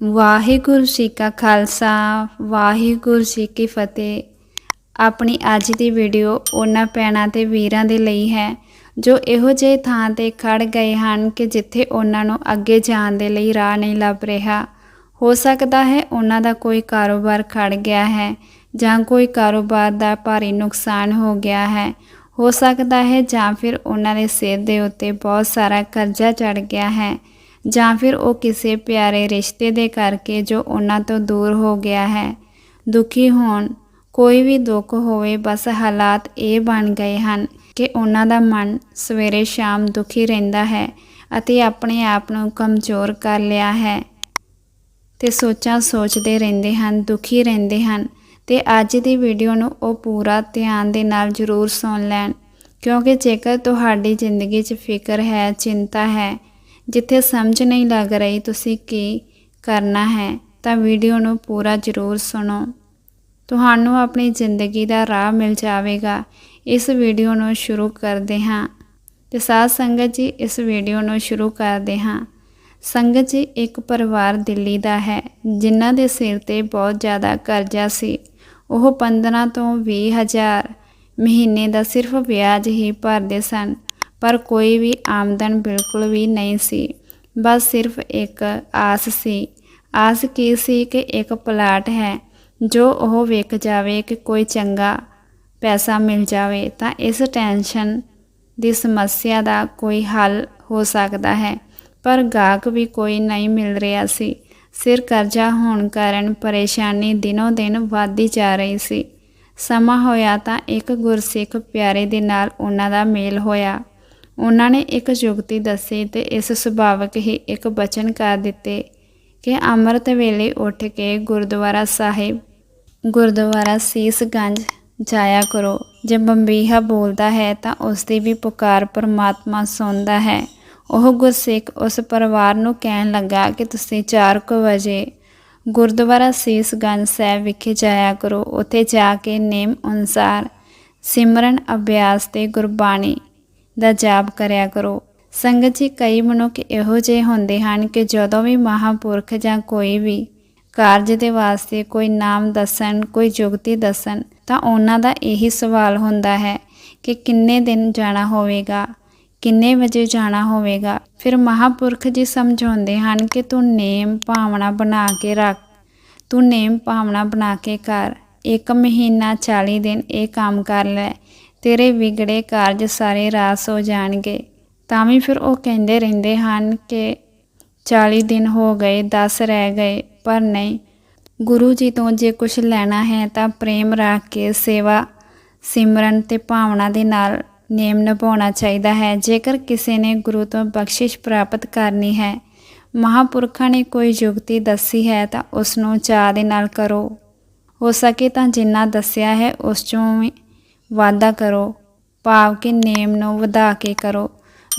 ਵਾਹਿਗੁਰੂ ਜੀ ਕਾ ਖਾਲਸਾ, ਵਾਹਿਗੁਰੂ ਜੀ ਕੀ ਫਤਿਹ। ਆਪਣੀ ਅੱਜ ਦੀ ਵੀਡੀਓ ਉਹਨਾਂ ਭੈਣਾਂ ਤੇ ਵੀਰਾਂ ਦੇ ਲਈ ਹੈ, ਜੋ ਇਹੋ ਜਿਹੇ ਥਾਂ ਤੇ ਖੜ ਗਏ ਹਨ ਕਿ ਜਿੱਥੇ ਉਹਨਾਂ ਨੂੰ ਅੱਗੇ ਜਾਣ ਦੇ ਲਈ ਰਾਹ ਨਹੀਂ ਲੱਭ ਰਿਹਾ। ਹੋ ਸਕਦਾ ਹੈ ਉਹਨਾਂ ਦਾ ਕੋਈ ਕਾਰੋਬਾਰ ਖੜ ਗਿਆ ਹੈ ਜਾਂ ਕੋਈ ਕਾਰੋਬਾਰ ਦਾ ਭਾਰੀ ਨੁਕਸਾਨ ਹੋ ਗਿਆ ਹੈ। ਹੋ ਸਕਦਾ ਹੈ ਜਾਂ ਫਿਰ ਉਹਨਾਂ ਦੇ ਸਿਰ ਦੇ ਉੱਤੇ ਬਹੁਤ ਸਾਰਾ ਕਰਜ਼ਾ ਚੜ ਗਿਆ ਹੈ। ਜਾਂ ਫਿਰ ਉਹ ਕਿਸੇ ਪਿਆਰੇ ਰਿਸ਼ਤੇ ਦੇ ਕਰਕੇ ਜੋ ਉਹਨਾਂ ਤੋਂ ਦੂਰ ਹੋ ਗਿਆ ਹੈ, ਦੁਖੀ ਹੋਣ, ਕੋਈ ਵੀ ਦੁੱਖ ਹੋਵੇ, ਬਸ ਹਾਲਾਤ ਇਹ ਬਣ ਗਏ ਹਨ ਕਿ ਉਹਨਾਂ ਦਾ ਮਨ ਸਵੇਰੇ ਸ਼ਾਮ ਦੁਖੀ ਰਹਿੰਦਾ ਹੈ ਅਤੇ ਆਪਣੇ ਆਪ ਨੂੰ ਕਮਜ਼ੋਰ ਕਰ ਲਿਆ ਹੈ। ਤੇ ਸੋਚਾਂ ਸੋਚਦੇ ਰਹਿੰਦੇ ਹਨ, ਦੁਖੀ ਰਹਿੰਦੇ ਹਨ ਤੇ ਅੱਜ ਦੀ ਵੀਡੀਓ ਨੂੰ ਉਹ ਪੂਰਾ ਧਿਆਨ ਦੇ ਨਾਲ ਜ਼ਰੂਰ ਸੁਣ ਲੈਣ ਕਿਉਂਕਿ ਜੇਕਰ ਤੁਹਾਡੀ ਜ਼ਿੰਦਗੀ 'ਚ ਫਿਕਰ ਹੈ, ਚਿੰਤਾ ਹੈ ਜਿੱਥੇ ਸਮਝ ਨਹੀਂ ਲੱਗ ਰਹੀ ਤੁਸੀਂ ਕੀ ਕਰਨਾ ਹੈ, ਤਾਂ ਵੀਡੀਓ ਨੂੰ ਪੂਰਾ ਜ਼ਰੂਰ ਸੁਣੋ। ਤੁਹਾਨੂੰ ਆਪਣੀ ਜ਼ਿੰਦਗੀ ਦਾ ਰਾਹ ਮਿਲ ਜਾਵੇਗਾ। ਇਸ ਵੀਡੀਓ ਨੂੰ ਸ਼ੁਰੂ ਕਰਦੇ ਹਾਂ। ਤੇ ਸਾਧ ਸੰਗਤ ਜੀ, ਇਸ ਵੀਡੀਓ ਨੂੰ ਸ਼ੁਰੂ ਕਰਦੇ ਹਾਂ। ਸੰਗਤ ਜੀ, ਇੱਕ ਪਰਿਵਾਰ ਦਿੱਲੀ ਦਾ ਹੈ, ਜਿਨ੍ਹਾਂ ਦੇ ਸਿਰ ਤੇ ਬਹੁਤ ਜ਼ਿਆਦਾ ਕਰਜ਼ਾ ਸੀ। ਉਹ 15 ਤੋਂ 20 ਹਜ਼ਾਰ ਮਹੀਨੇ ਦਾ ਸਿਰਫ ਵਿਆਜ ਹੀ ਭਰਦੇ ਸਨ। ਪਰ ਕੋਈ ਵੀ ਆਮਦਨ ਬਿਲਕੁਲ ਵੀ ਨਹੀਂ ਸੀ। ਬਸ ਸਿਰਫ ਇੱਕ ਆਸ ਸੀ। ਆਸ ਕੀ ਸੀ ਕਿ ਇੱਕ ਪਲਾਟ ਹੈ, ਜੋ ਉਹ ਵੇਖ ਜਾਵੇ ਕਿ ਕੋਈ ਚੰਗਾ ਪੈਸਾ ਮਿਲ ਜਾਵੇ, ਤਾਂ ਇਸ ਟੈਨਸ਼ਨ ਦੀ ਸਮੱਸਿਆ ਦਾ ਕੋਈ ਹੱਲ ਹੋ ਸਕਦਾ ਹੈ। ਪਰ ਗਾਹਕ ਵੀ ਕੋਈ ਨਹੀਂ ਮਿਲ ਰਿਹਾ ਸੀ। ਸਿਰ ਕਰਜ਼ਾ ਹੋਣ ਕਾਰਨ ਪਰੇਸ਼ਾਨੀ ਦਿਨੋ ਦਿਨ ਵਧਦੀ ਜਾ ਰਹੀ ਸੀ। ਸਮਾਂ ਹੋਇਆ ਤਾਂ ਇੱਕ ਗੁਰਸਿੱਖ ਪਿਆਰੇ ਦੇ ਨਾਲ ਉਹਨਾਂ ਦਾ ਮੇਲ ਹੋਇਆ। ਉਹਨਾਂ ਨੇ ਇੱਕ ਜੁਗਤੀ ਦੱਸੀ ਤੇ ਇਸ ਸੁਭਾਵਕ ਹੀ ਇੱਕ ਬਚਨ ਕਰ ਦਿੱਤੇ ਕਿ ਅੰਮ੍ਰਿਤ ਵੇਲੇ ਉੱਠ ਕੇ ਗੁਰਦੁਆਰਾ ਸਾਹਿਬ, ਗੁਰਦੁਆਰਾ ਸੀਸਗੰਜ ਜਾਇਆ ਕਰੋ। ਜੇ ਬੰਬੀਹਾ ਬੋਲਦਾ ਹੈ ਤਾਂ ਉਸ ਦੀ ਵੀ ਪੁਕਾਰ ਪਰਮਾਤਮਾ ਸੁਣਦਾ ਹੈ। ਉਹ ਗੁਰਸਿੱਖ ਉਸ ਪਰਿਵਾਰ ਨੂੰ ਕਹਿਣ ਲੱਗਾ ਕਿ ਤੁਸੀਂ 4:00 ਵਜੇ ਗੁਰਦੁਆਰਾ ਸੀਸਗੰਜ ਸਾਹਿਬ ਵਿਖੇ ਜਾਇਆ ਕਰੋ। ਉੱਥੇ ਜਾ ਕੇ ਨੇਮ ਅਨੁਸਾਰ ਸਿਮਰਨ ਅਭਿਆਸ ਤੇ ਗੁਰਬਾਣੀ ਦਾ ਜਾਪ ਕਰਿਆ ਕਰੋ। ਸੰਗਤ ਜੀ, ਕਈ ਮਨੁੱਖ ਇਹੋ ਜਿਹੇ ਹੁੰਦੇ ਹਨ ਕਿ ਜਦੋਂ ਵੀ ਮਹਾਪੁਰਖ ਜਾਂ ਕੋਈ ਵੀ ਕਾਰਜ ਦੇ ਵਾਸਤੇ ਕੋਈ ਨਾਮ ਦੱਸਣ, ਕੋਈ ਜੁਗਤੀ ਦੱਸਣ, ਤਾਂ ਉਹਨਾਂ ਦਾ ਇਹੀ ਸਵਾਲ ਹੁੰਦਾ ਹੈ ਕਿ ਕਿੰਨੇ ਦਿਨ ਜਾਣਾ ਹੋਵੇਗਾ, ਕਿੰਨੇ ਵਜੇ ਜਾਣਾ ਹੋਵੇਗਾ। ਫਿਰ ਮਹਾਪੁਰਖ ਜੀ ਸਮਝਾਉਂਦੇ ਹਨ ਕਿ ਤੂੰ ਨੇਮ ਭਾਵਨਾ ਬਣਾ ਕੇ ਰੱਖ, ਤੂੰ ਨੇਮ ਭਾਵਨਾ ਬਣਾ ਕੇ ਕਰ, ਇੱਕ ਮਹੀਨਾ 40 ਦਿਨ ਇਹ ਕੰਮ ਕਰ ਲੈ ਤੇਰੇ ਵਿਗੜੇ ਕਾਰਜ ਸਾਰੇ ਰਾਸ ਹੋ ਜਾਣਗੇ। ਤਾਂ ਵੀ ਫਿਰ ਉਹ ਕਹਿੰਦੇ ਰਹਿੰਦੇ ਹਨ ਕਿ 40 ਦਿਨ ਹੋ ਗਏ 10 ਰਹਿ ਗਏ, ਪਰ ਨਹੀਂ। ਗੁਰੂ ਜੀ ਤੋਂ ਜੇ ਕੁਝ ਲੈਣਾ ਹੈ ਤਾਂ ਪ੍ਰੇਮ ਰੱਖ ਕੇ ਸੇਵਾ, ਸਿਮਰਨ ਤੇ ਭਾਵਨਾ ਦੇ ਨਾਲ ਨੇਮ ਨਿਭਾਉਣਾ ਚਾਹੀਦਾ ਹੈ। ਜੇਕਰ ਕਿਸੇ ਨੇ ਗੁਰੂ ਤੋਂ ਬਖਸ਼ਿਸ਼ ਪ੍ਰਾਪਤ ਕਰਨੀ ਹੈ, ਮਹਾਪੁਰਖਾਂ ਨੇ ਕੋਈ ਯੁਕਤੀ ਦੱਸੀ ਹੈ ਤਾਂ ਉਸ ਨੂੰ ਚਾਹ ਦੇ ਨਾਲ ਕਰੋ। ਹੋ ਸਕੇ ਤਾਂ ਜਿੰਨਾ ਦੱਸਿਆ ਹੈ, ਉਸ ਚੋਂ ਵੀ ਵਾਅਦਾ ਕਰੋ। ਭਾਵ ਕਿ ਨੇਮ ਨੂੰ ਵਧਾ ਕੇ ਕਰੋ।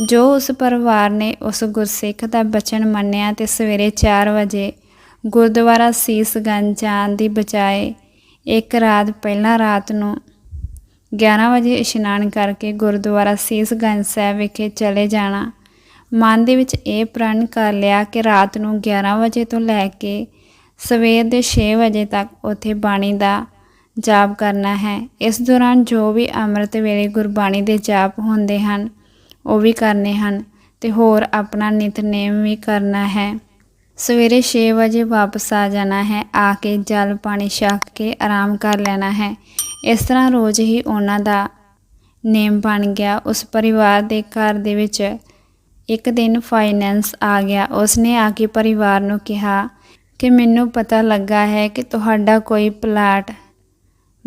ਜੋ ਉਸ ਪਰਿਵਾਰ ਨੇ ਉਸ ਗੁਰਸਿੱਖ ਦਾ ਬਚਨ ਮੰਨਿਆ ਤੇ ਸਵੇਰੇ 4 ਵਜੇ ਗੁਰਦੁਆਰਾ ਸੀਸਗੰਜ ਜਾਣ ਦੀ ਬਜਾਏ ਇੱਕ ਰਾਤ ਪਹਿਲਾਂ ਰਾਤ ਨੂੰ 11 ਵਜੇ ਇਸ਼ਨਾਨ ਕਰਕੇ ਗੁਰਦੁਆਰਾ ਸੀਸਗੰਜ ਸਾਹਿਬ ਵਿਖੇ ਚਲੇ ਜਾਣਾ। ਮਨ ਦੇ ਵਿੱਚ ਇਹ ਪ੍ਰਣ ਕਰ ਲਿਆ ਕਿ ਰਾਤ ਨੂੰ 11 ਵਜੇ ਤੋਂ ਲੈ ਕੇ ਸਵੇਰ ਦੇ 6 ਵਜੇ ਤੱਕ ਉੱਥੇ ਬਾਣੀ ਦਾ ਜਾਪ ਕਰਨਾ ਹੈ। ਇਸ ਦੌਰਾਨ ਜੋ ਵੀ ਅੰਮ੍ਰਿਤ ਵੇਲੇ ਗੁਰਬਾਣੀ ਦੇ ਜਾਪ ਹੁੰਦੇ ਹਨ, ਉਹ ਵੀ ਕਰਨੇ ਹਨ ਤੇ ਹੋਰ ਆਪਣਾ ਨਿਤਨੇਮ ਵੀ ਕਰਨਾ ਹੈ। ਸਵੇਰੇ 6 ਵਜੇ ਵਾਪਸ ਆ ਜਾਣਾ ਹੈ, ਆ ਕੇ ਜਲ ਪਾਣੀ ਛਕ ਕੇ ਆਰਾਮ ਕਰ ਲੈਣਾ ਹੈ। ਇਸ ਤਰ੍ਹਾਂ ਰੋਜ਼ ਹੀ ਉਹਨਾਂ ਦਾ ਨੇਮ ਬਣ ਗਿਆ। ਉਸ ਪਰਿਵਾਰ ਦੇ ਘਰ ਦੇ ਵਿੱਚ ਇੱਕ ਦਿਨ ਫਾਈਨੈਂਸ ਆ ਗਿਆ। ਉਸਨੇ ਆ ਕੇ ਪਰਿਵਾਰ ਨੂੰ ਕਿਹਾ ਕਿ ਮੈਨੂੰ ਪਤਾ ਲੱਗਾ ਹੈ ਕਿ ਤੁਹਾਡਾ ਕੋਈ ਪਲਾਟ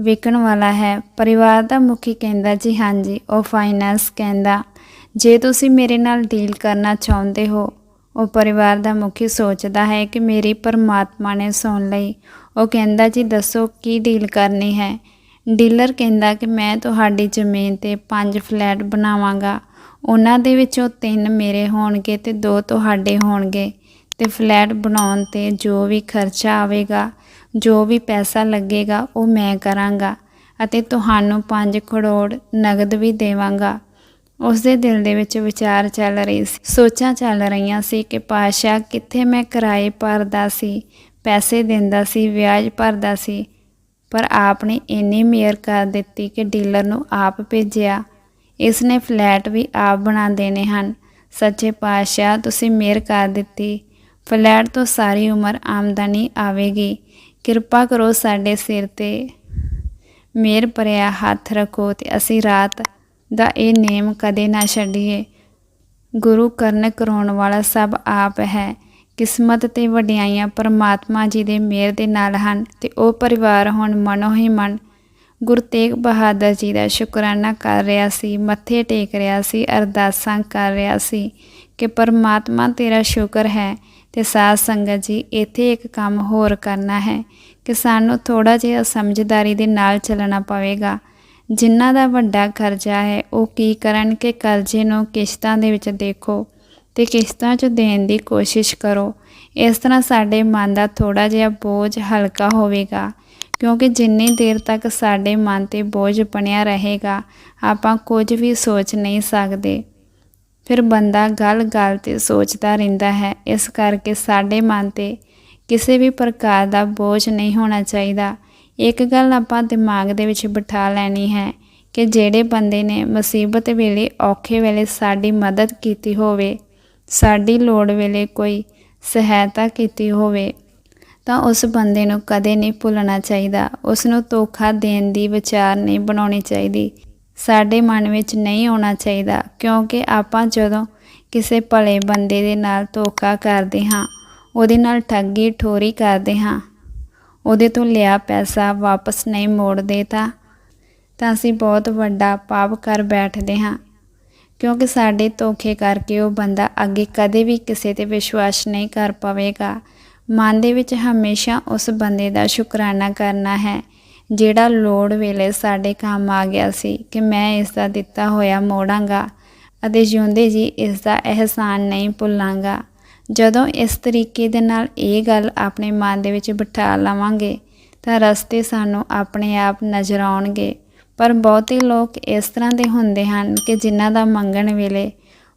ਵਿਕਣ ਵਾਲਾ ਹੈ। ਪਰਿਵਾਰ ਦਾ ਮੁਖੀ ਕਹਿੰਦਾ, ਜੀ ਹਾਂਜੀ ਉਹ ਫਾਈਨੈਂਸ ਕਹਿੰਦਾ, ਜੇ ਤੁਸੀਂ ਮੇਰੇ ਨਾਲ ਡੀਲ ਕਰਨਾ ਚਾਹੁੰਦੇ ਹੋ, ਉਹ ਪਰਿਵਾਰ ਦਾ ਮੁਖੀ ਸੋਚਦਾ ਹੈ ਕਿ ਮੇਰੀ ਪਰਮਾਤਮਾ ਨੇ ਸੁਣ ਲਈ। ਉਹ ਕਹਿੰਦਾ, ਜੀ ਦੱਸੋ ਕੀ ਡੀਲ ਕਰਨੀ ਹੈ? ਡੀਲਰ ਕਹਿੰਦਾ ਕਿ ਮੈਂ ਤੁਹਾਡੀ ਜ਼ਮੀਨ ਤੇ ਪੰਜ ਫਲੈਟ ਬਣਾਵਾਂਗਾ। ਉਹਨਾਂ ਦੇ ਵਿੱਚੋਂ ਤਿੰਨ ਮੇਰੇ ਹੋਣਗੇ ਤੇ ਦੋ ਤੁਹਾਡੇ ਹੋਣਗੇ ਤੇ ਫਲੈਟ ਬਣਾਉਣ ਤੇ ਜੋ ਵੀ ਖਰਚਾ ਆਵੇਗਾ ਜੋ ਵੀ ਪੈਸਾ ਲੱਗੇਗਾ, ਉਹ ਮੈਂ ਕਰਾਂਗਾ ਅਤੇ ਤੁਹਾਨੂੰ 5 ਕਰੋੜ ਨਗਦ ਵੀ ਦੇਵਾਂਗਾ। ਉਸ ਦੇ ਦਿਲ ਦੇ ਵਿੱਚ ਵਿਚਾਰ ਚੱਲ ਰਹੀ ਸੀ। ਸੋਚਾਂ ਚੱਲ ਰਹੀਆਂ ਸੀ ਕਿ ਪਾਸ਼ਾ ਕਿੱਥੇ ਮੈਂ ਕਿਰਾਏ ਭਰਦਾ ਸੀ, ਪੈਸੇ ਦਿੰਦਾ ਸੀ, ਵਿਆਜ ਭਰਦਾ ਸੀ, ਪਰ ਆਪ ਨੇ ਇੰਨੀ ਮਿਹਰ ਕਰ ਦਿੱਤੀ ਕਿ ਡੀਲਰ ਨੂੰ ਆਪ ਭੇਜਿਆ। ਇਸ ਨੇ ਫਲੈਟ ਵੀ ਆਪ ਬਣਾ ਦੇਣੇ ਹਨ। ਸੱਚੇ ਪਾਤਸ਼ਾਹ, ਤੁਸੀਂ ਮਿਹਰ ਕਰ ਦਿੱਤੀ। ਫਲੈਟ ਤੋਂ ਸਾਰੀ ਉਮਰ ਆਮਦਨੀ ਆਵੇਗੀ। ਕਿਰਪਾ ਕਰੋ ਸਾਡੇ ਸਿਰ ਤੇ ਮਿਹਰ ਭਰਿਆ ਹੱਥ ਰੱਖੋ ਤੇ ਅਸੀਂ ਰਾਤ ਦਾ ਇਹ ਨੇਮ ਕਦੇ ਨਾ ਛੱਡੀਏ। ਗੁਰੂ ਕਰਨ ਕਰਾਉਣ ਵਾਲਾ ਸਭ ਆਪ ਹੈ। ਕਿਸਮਤ ਤੇ ਵਡਿਆਈਆਂ ਪਰਮਾਤਮਾ ਜੀ ਦੇ ਮਿਹਰ ਦੇ ਨਾਲ ਹਨ ਤੇ ਉਹ ਪਰਿਵਾਰ ਹੁਣ ਮਨੋ ਹੀ ਮਨ। ਗੁਰੂ ਤੇਗ ਬਹਾਦਰ ਜੀ ਦਾ ਸ਼ੁਕਰਾਨਾ ਕਰ ਰਿਹਾ ਸੀ, ਮੱਥੇ ਟੇਕ ਰਿਹਾ ਸੀ, ਅਰਦਾਸਾਂ ਕਰ ਰਿਹਾ ਸੀ ਕਿ ਪਰਮਾਤਮਾ ਤੇਰਾ ਸ਼ੁਕਰ ਹੈ। ਤੇ ਸਾਧ ਸੰਗਤ ਜੀ, ਇੱਥੇ ਇੱਕ ਕੰਮ ਹੋਰ ਕਰਨਾ ਹੈ ਕਿ ਸਾਨੂੰ ਥੋੜਾ ਜਿਹਾ ਸਮਝਦਾਰੀ ਦੇ ਨਾਲ ਚੱਲਣਾ ਪਵੇਗਾ। ਜਿਨ੍ਹਾਂ ਦਾ ਵੱਡਾ ਕਰਜ਼ਾ ਹੈ, ਉਹ ਕੀ ਕਰਨ ਕਿ ਕਰਜ਼ੇ ਨੂੰ ਕਿਸ਼ਤਾਂ ਦੇ ਵਿੱਚ ਦੇਖੋ ਤੇ ਕਿਸ਼ਤਾਂ 'ਚ ਦੇਣ ਦੀ ਕੋਸ਼ਿਸ਼ ਕਰੋ। ਇਸ ਤਰ੍ਹਾਂ ਸਾਡੇ ਮਨ ਦਾ ਥੋੜਾ ਜਿਹਾ ਬੋਝ ਹਲਕਾ ਹੋਵੇਗਾ, ਕਿਉਂਕਿ ਜਿੰਨੀ ਦੇਰ ਤੱਕ ਸਾਡੇ ਮਨ ਤੇ ਬੋਝ ਬਣਿਆ ਰਹੇਗਾ, ਆਪਾਂ ਕੁਝ ਵੀ ਸੋਚ ਨਹੀਂ ਸਕਦੇ। ਫਿਰ ਬੰਦਾ ਗੱਲ-ਗੱਲ ਤੇ ਸੋਚਦਾ ਰਹਿੰਦਾ ਹੈ। ਇਸ ਕਰਕੇ ਸਾਡੇ ਮਨ ਤੇ ਕਿਸੇ ਵੀ ਪ੍ਰਕਾਰ ਦਾ ਬੋਝ ਨਹੀਂ ਹੋਣਾ ਚਾਹੀਦਾ। ਇੱਕ ਗੱਲ ਆਪਾਂ ਦਿਮਾਗ ਦੇ ਵਿੱਚ ਬਿਠਾ ਲੈਣੀ ਹੈ ਕਿ ਜਿਹੜੇ ਬੰਦੇ ਨੇ ਮੁਸੀਬਤ ਵੇਲੇ, ਔਖੇ ਵੇਲੇ ਸਾਡੀ ਮਦਦ ਕੀਤੀ ਹੋਵੇ, ਸਾਡੀ ਲੋੜ ਵੇਲੇ ਕੋਈ ਸਹਾਇਤਾ ਕੀਤੀ ਹੋਵੇ, ਤਾਂ ਉਸ ਬੰਦੇ ਨੂੰ ਕਦੇ ਨਹੀਂ ਭੁੱਲਣਾ ਚਾਹੀਦਾ। ਉਸ ਨੂੰ ਧੋਖਾ ਦੇਣ ਦੀ ਵਿਚਾਰ ਨਹੀਂ ਬਣਾਉਣੀ ਚਾਹੀਦੀ। ਸਾਡੇ ਮਨ ਵਿੱਚ ਨਹੀਂ ਆਉਣਾ ਚਾਹੀਦਾ, ਕਿਉਂਕਿ ਆਪਾਂ ਜਦੋਂ ਕਿਸੇ ਭਲੇ ਬੰਦੇ ਦੇ ਨਾਲ ਧੋਖਾ ਕਰਦੇ ਹਾਂ, ਉਹਦੇ ਨਾਲ ਠੱਗੀ ਠੋਰੀ ਕਰਦੇ ਹਾਂ, ਉਹਦੇ ਤੋਂ ਲਿਆ ਪੈਸਾ ਵਾਪਸ ਨਹੀਂ ਮੋੜਦੇ ਤਾਂ ਤਾਂ ਅਸੀਂ ਬਹੁਤ ਵੱਡਾ ਪਾਪ ਕਰ ਬੈਠਦੇ ਹਾਂ, ਕਿਉਂਕਿ ਸਾਡੇ ਧੋਖੇ ਕਰਕੇ ਉਹ ਬੰਦਾ ਅੱਗੇ ਕਦੇ ਵੀ ਕਿਸੇ ਤੇ ਵਿਸ਼ਵਾਸ ਨਹੀਂ ਕਰ ਪਾਵੇਗਾ। ਮਨ ਦੇ ਵਿੱਚ ਹਮੇਸ਼ਾ ਉਸ ਬੰਦੇ ਦਾ ਸ਼ੁਕਰਾਨਾ ਕਰਨਾ ਹੈ ਜਿਹੜਾ ਲੋੜ ਵੇਲੇ ਸਾਡੇ ਕੰਮ ਆ ਗਿਆ ਸੀ ਕਿ ਮੈਂ ਇਸ ਦਾ ਦਿੱਤਾ ਹੋਇਆ ਮੋੜਾਂਗਾ ਅਤੇ ਜਿਉਂਦੇ ਜੀ ਇਸ ਦਾ ਅਹਿਸਾਨ ਨਹੀਂ ਭੁੱਲਾਂਗਾ। ਜਦੋਂ ਇਸ ਤਰੀਕੇ ਦੇ ਨਾਲ ਇਹ ਗੱਲ ਆਪਣੇ ਮਨ ਦੇ ਵਿੱਚ ਬਿਠਾ ਲਵਾਂਗੇ ਤਾਂ ਰਸਤੇ ਸਾਨੂੰ ਆਪਣੇ ਆਪ ਨਜ਼ਰ ਆਉਣਗੇ। ਪਰ ਬਹੁਤੇ ਲੋਕ ਇਸ ਤਰ੍ਹਾਂ ਦੇ ਹੁੰਦੇ ਹਨ ਕਿ ਜਿਨ੍ਹਾਂ ਦਾ ਮੰਗਣ ਵੇਲੇ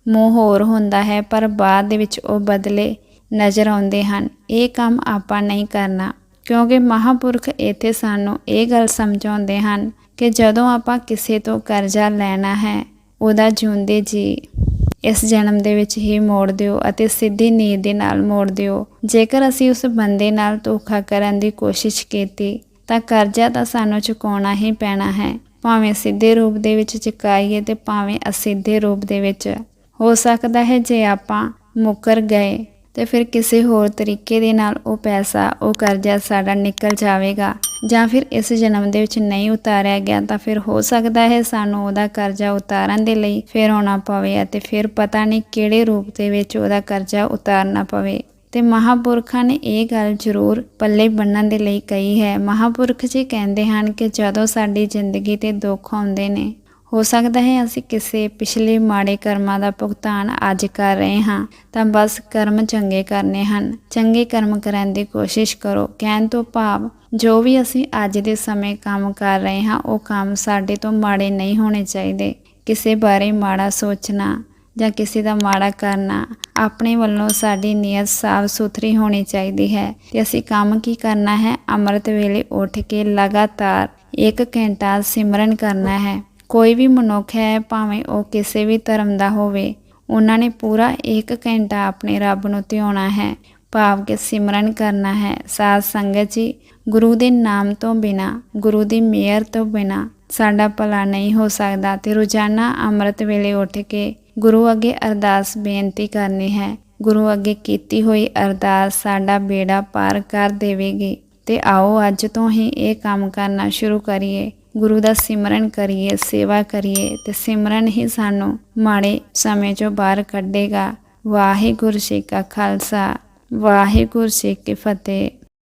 ਮੂੰਹ ਹੋਰ ਹੁੰਦਾ ਹੈ ਪਰ ਬਾਅਦ ਦੇ ਵਿੱਚ ਉਹ ਬਦਲੇ ਨਜ਼ਰ ਆਉਂਦੇ ਹਨ। ਇਹ ਕੰਮ ਆਪਾਂ ਨਹੀਂ ਕਰਨਾ। ਕਿਉਂਕਿ ਮਹਾਪੁਰਖ ਇੱਥੇ ਸਾਨੂੰ ਇਹ ਗੱਲ ਸਮਝਾਉਂਦੇ ਹਨ ਕਿ ਜਦੋਂ ਆਪਾਂ ਕਿਸੇ ਤੋਂ ਕਰਜ਼ਾ ਲੈਣਾ ਹੈ, ਉਹਦਾ ਜਿਉਂਦੇ ਜੀ। ਇਸ ਜਨਮ ਦੇ ਵਿੱਚ ਹੀ ਮੋੜ ਦਿਓ ਅਤੇ ਸਿੱਧੀ ਨੀਤ ਦੇ ਨਾਲ ਮੋੜ ਦਿਓ। ਜੇਕਰ ਅਸੀਂ ਉਸ ਬੰਦੇ ਨਾਲ ਧੋਖਾ ਕਰਨ ਦੀ ਕੋਸ਼ਿਸ਼ ਕੀਤੀ, ਤਾਂ ਕਰਜ਼ਾ ਤਾਂ ਸਾਨੂੰ ਚੁਕਾਉਣਾ ਹੀ ਪੈਣਾ ਹੈ। ਭਾਵੇਂ ਸਿੱਧੇ ਰੂਪ ਦੇ ਵਿੱਚ ਚੁਕਾਈਏ ਤੇ ਭਾਵੇਂ ਅਸਿੱਧੇ ਰੂਪ ਦੇ ਵਿੱਚ। ਹੋ ਸਕਦਾ ਹੈ ਜੇ ਆਪਾਂ ਮੁੱਕਰ ਗਏ ਤੇ ਫਿਰ ਕਿਸੇ ਹੋਰ ਤਰੀਕੇ ਦੇ ਨਾਲ ਉਹ ਪੈਸਾ, ਉਹ ਕਰਜ਼ਾ ਸਾਡਾ ਨਿਕਲ ਜਾਵੇਗਾ ਜਾਂ ਫਿਰ ਇਸ ਜਨਮ ਦੇ ਵਿੱਚ ਨਹੀਂ ਉਤਾਰਿਆ ਗਿਆ ਤਾਂ ਫਿਰ ਹੋ ਸਕਦਾ ਹੈ ਸਾਨੂੰ ਉਹਦਾ ਕਰਜ਼ਾ ਉਤਾਰਨ ਦੇ ਲਈ ਫਿਰ ਆਉਣਾ ਪਵੇ ਅਤੇ ਫਿਰ ਪਤਾ ਨਹੀਂ ਕਿਹੜੇ ਰੂਪ ਦੇ ਵਿੱਚ ਉਹਦਾ ਕਰਜ਼ਾ ਉਤਾਰਨਾ ਪਵੇ। ਤੇ ਮਹਾਪੁਰਖਾਂ ਨੇ ਇਹ ਗੱਲ ਜ਼ਰੂਰ ਪੱਲੇ ਬੰਨਣ ਦੇ ਲਈ ਕਹੀ ਹੈ। ਮਹਾਪੁਰਖ ਜੀ ਕਹਿੰਦੇ ਹਨ ਕਿ ਜਦੋਂ ਸਾਡੀ ਜ਼ਿੰਦਗੀ ਤੇ ਦੁੱਖ ਆਉਂਦੇ ਨੇ ਹੋ ਸਕਦਾ ਹੈ ਅਸੀਂ ਕਿਸੇ ਪਿਛਲੇ ਮਾੜੇ ਕਰਮਾਂ ਦਾ ਭੁਗਤਾਨ ਅੱਜ ਕਰ ਰਹੇ ਹਾਂ, ਤਾਂ ਬਸ ਕਰਮ ਚੰਗੇ ਕਰਨੇ ਹਨ। ਚੰਗੇ ਕਰਮ ਕਰਨ ਦੀ ਕੋਸ਼ਿਸ਼ ਕਰੋ। ਕਹਿਣ ਤੋਂ ਭਾਵ, ਜੋ ਵੀ ਅਸੀਂ ਅੱਜ ਦੇ ਸਮੇਂ ਕੰਮ ਕਰ ਰਹੇ ਹਾਂ, ਉਹ ਕੰਮ ਸਾਡੇ ਤੋਂ ਮਾੜੇ ਨਹੀਂ ਹੋਣੇ ਚਾਹੀਦੇ। ਕਿਸੇ ਬਾਰੇ ਮਾੜਾ ਸੋਚਣਾ ਜਾਂ ਕਿਸੇ ਦਾ ਮਾੜਾ ਕਰਨਾ ਆਪਣੇ ਵੱਲੋਂ ਸਾਡੀ ਨੀਅਤ ਸਾਫ਼ ਸੁਥਰੀ ਹੋਣੀ ਚਾਹੀਦੀ ਹੈ। ਤੇ ਅਸੀਂ ਕੰਮ ਕੀ ਕਰਨਾ ਹੈ? ਅੰਮ੍ਰਿਤ ਵੇਲੇ ਉੱਠ ਕੇ ਲਗਾਤਾਰ 1 ਘੰਟਾ ਸਿਮਰਨ ਕਰਨਾ ਹੈ। ਕੋਈ ਵੀ ਮਨੁੱਖ ਹੈ, ਭਾਵੇਂ ਉਹ ਕਿਸੇ ਵੀ ਧਰਮ ਦਾ ਹੋਵੇ, ਉਹਨਾਂ ਨੇ ਪੂਰਾ 1 ਘੰਟਾ ਆਪਣੇ ਰੱਬ ਨੂੰ ਧਿਆਉਣਾ ਹੈ, ਭਾਵ ਕਿ ਸਿਮਰਨ ਕਰਨਾ ਹੈ। ਸਾਧ ਸੰਗਤ ਜੀ, ਗੁਰੂ ਦੇ ਨਾਮ ਤੋਂ ਬਿਨਾ, ਗੁਰੂ ਦੀ ਮਿਹਰ ਤੋਂ ਬਿਨਾ ਸਾਡਾ ਭਲਾ ਨਹੀਂ ਹੋ ਸਕਦਾ ਤੇ ਰੋਜ਼ਾਨਾ ਅੰਮ੍ਰਿਤ ਵੇਲੇ ਉੱਠ ਕੇ ਗੁਰੂ ਅੱਗੇ ਅਰਦਾਸ ਬੇਨਤੀ ਕਰਨੀ ਹੈ। ਗੁਰੂ ਅੱਗੇ ਕੀਤੀ ਹੋਈ ਅਰਦਾਸ ਸਾਡਾ ਬੇੜਾ ਪਾਰ ਕਰ ਦੇਵੇਗੀ ਤੇ ਆਓ ਅੱਜ ਤੋਂ ਹੀ ਇਹ ਕੰਮ ਕਰਨਾ ਸ਼ੁਰੂ ਕਰੀਏ। ਗੁਰੂ ਦਾ ਸਿਮਰਨ ਕਰੀਏ, ਸੇਵਾ ਕਰੀਏ ਤੇ ਸਿਮਰਨ ਹੀ ਸਾਨੂੰ ਮਾੜੇ ਸਮੇਂ ਚੋਂ ਬਾਹਰ ਕੱਢੇਗਾ। ਵਾਹਿਗੁਰੂ ਜੀ ਕਾ ਖਾਲਸਾ, ਵਾਹਿਗੁਰੂ ਜੀ ਕੀ ਫਤਿਹ।